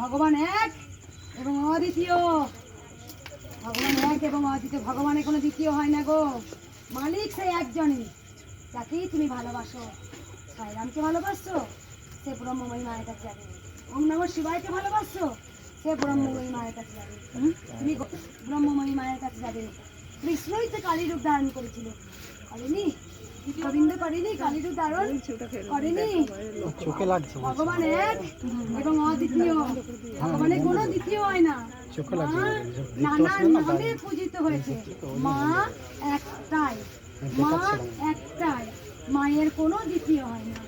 ভগবান এক এবং অদ্বিতীয়। ভগবান এক এবং অদ্বিতীয়। ভগবানের কোনো দ্বিতীয় হয় না গো। মালিক সেই একজনই, যাকেই তুমি ভালোবাসো। সাইরামকে ভালোবাসছো, সে ব্রহ্মময়ী মায়ের কাছে যাবে। ওম নম শিবায়কে ভালোবাসছো, সে ব্রহ্মময়ী মায়ের কাছে যাবে। তুমি ব্রহ্মময়ী মায়ের কাছে যাবে। কৃষ্ণই তো কালী রূপ ধারণ করেছিল। করেনি? গোবিন্দ করেনি কালী ধারণ করেনি। চোখে লাগছে ভগবান এক এবং অদ্বিতীয়। ভগবানের কোনো দ্বিতীয় হয় না। চোখে মা লাগছে নানান নামে পূজিত হয়েছে। মা একটাই। মা একটাই। মায়ের কোনো দ্বিতীয় হয় না।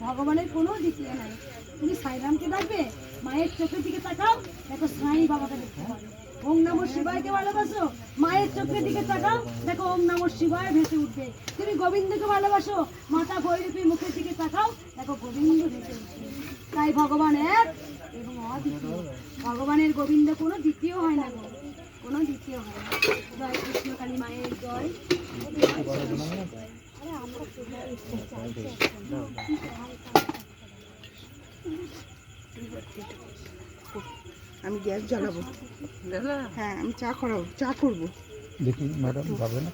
ভগবানের কোনো দ্বিতীয় নাই। তুমি সাইরামকে ডাকবে মায়ের চোখের দিকে তাকাও দেখো সাই বাবাকে দেখতে পাবে। ওম নম শিবায়কে ভালোবাসো। মায়ের চোখের দিকে তাকাও, দেখো ওম নম শিবায় ভেসে উঠবে। তুমি গোবিন্দকে ভালোবাসো, মাতা ভৈরবী মুখের দিকে তাকাও, দেখো গোবিন্দ ভেসে উঠবে। তাই ভগবান এক এবং অদ্বিতীয়, ভগবানের গোবিন্দ কোনো দ্বিতীয় হয় না গো। কোনো দ্বিতীয় হয় না। জয় কৃষ্ণ কালী মায়ের জয়। আমি গ্যাস জ্বালাবো। হ্যাঁ আমি চা করাবো চা করব। দেখি ম্যাডাম যাবে না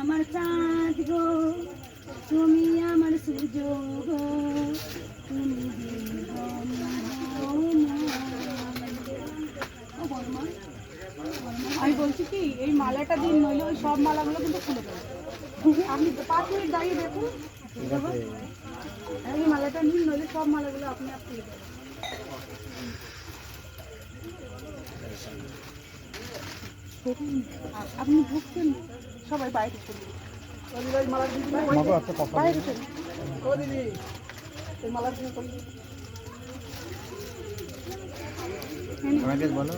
আমার চাঁদ গো তুমি আমার সূর্য গো তুমি বলছি কি এই মালাটা দিন নইলে ওই সব মালাগুলো কিন্তু খুলে দেবো। আপনি পাঁচ মিনিট দাঁড়িয়ে দেখুন। এই মালাটা নিন নইলে সব মালাগুলো আপনি আপ খুলে দেবেন। আপনি ঢুকছেন সবাই বাইরে চলুন বাইরে চলুন দিদি এই মালা দিয়ে করুন বলো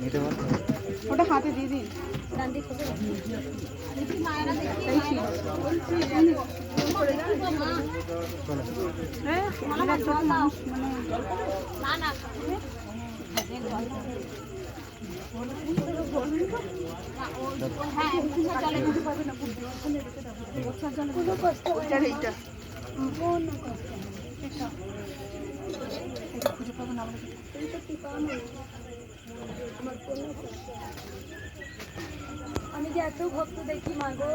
নিতে বলো। ওটা হাতে দিয়ে দিন। খুঁজে পাবেন আমাদের। আমি যে এত ভক্ত দেখি মা গো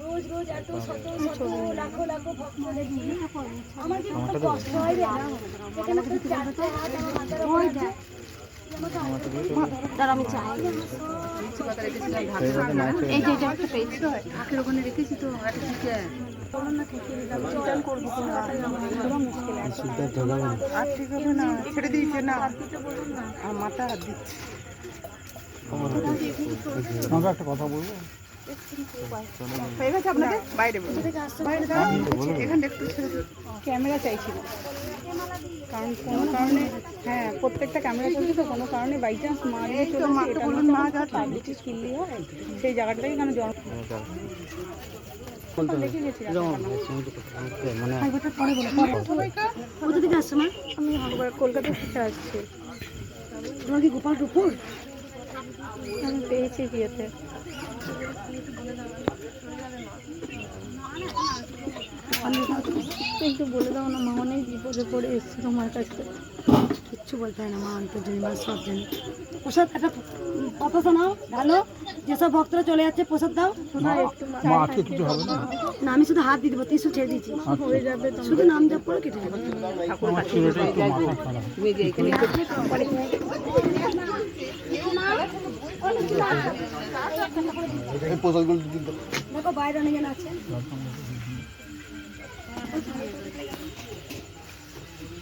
রোজ রোজ এত শত শত লাখো লাখো ভক্ত দেখি। আমার কি কষ্ট হয় এখানে তো চারটে হাত আমার মাথার চাই এই যে এটা একটা পেয়েছি ওখানে রেখেছি তো থেকে না আর ঠিক হবে না ছেড়ে দিয়েছে না আর মাথা হাত দিচ্ছে। একটা কথা বলব? হয়ে গেছে আপনাদের বাইরে বাইরে এখানে একটু ক্যামেরা চাইছিল কারণ কোনো কারণে হ্যাঁ প্রত্যেকটা ক্যামেরা চলছে তো কোনো কারণে বাই চান্স মারিয়ে চলে এটা বলুন মা যা পাবলিক কিনলি হয় সেই জায়গাটাই এখানে জল মানে আমি কলকাতা থেকে আসছি তোমার কি গোপাল রূপুর আমি পেয়েছি বিয়েতে। একটু বলে দাও না মা অনেক বিপদে পড়ে এসেছি তোমার কাছে। কিচ্ছু বলতে হয় না মা অন্তর জানি মা সব জানি। প্রসাদ একটা কথা শোনাও ভালো? যেসব ভক্তরা চলে যাচ্ছে প্রসাদ দাও। না? না আমি শুধু হাত দিয়ে দেবো ত্রিশু ছেড়ে দিচ্ছি। হয়ে যাবে শুধু নাম জপ করে কেটে যাবে আমার চুলটা একটু মাথা খারাপ এই পোশাকগুলো। দেখো বাইরে অনেকজন আছে